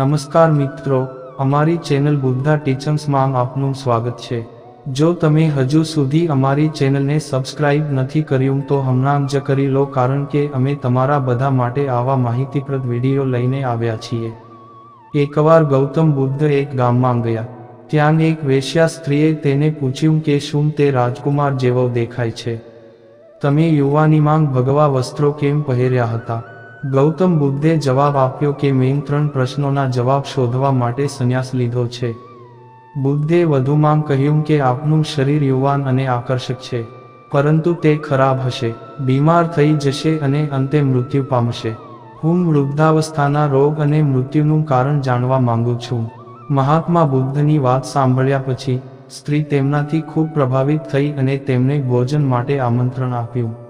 નમસ્કાર મિત્રો, અમારી ચેનલ બુદ્ધા ટીચર્સમાં આપનું સ્વાગત છે. જો તમે હજુ સુધી અમારી ચેનલને સબસ્ક્રાઇબ નથી કર્યું તો હમણાં જ કરી લો કારણ કે અમે તમારા બધા માટે આવા માહિતીપ્રદ વીડિયો લઈને આવ્યા છીએ. એકવાર ગૌતમ બુદ્ધ એક ગામમાં ગયા. ત્યાં એક વેશ્યા સ્ત્રીએ તેને પૂછ્યું કે શું તે રાજકુમાર જેવો દેખાય છે. તમે યુવાનીમાં ભગવા વસ્ત્રો કેમ પહેર્યા હતા? ગૌતમ બુદ્ધે જવાબ આપ્યો કે મેં ત્રણ પ્રશ્નોના જવાબ શોધવા માટે સંન્યાસ લીધો છે. બુદ્ધે વધુમાં કહ્યું કે આપનું શરીર યુવાન અને આકર્ષક છે, પરંતુ તે ખરાબ હશે, બીમાર થઈ જશે અને અંતે મૃત્યુ પામશે. હું વૃદ્ધાવસ્થાના રોગ અને મૃત્યુનું કારણ જાણવા માંગુ છું. મહાત્મા બુદ્ધની વાત સાંભળ્યા પછી, સ્ત્રી તેમનાથી ખૂબ પ્રભાવિત થઈ અને તેમને ભોજન માટે આમંત્રણ આપ્યું.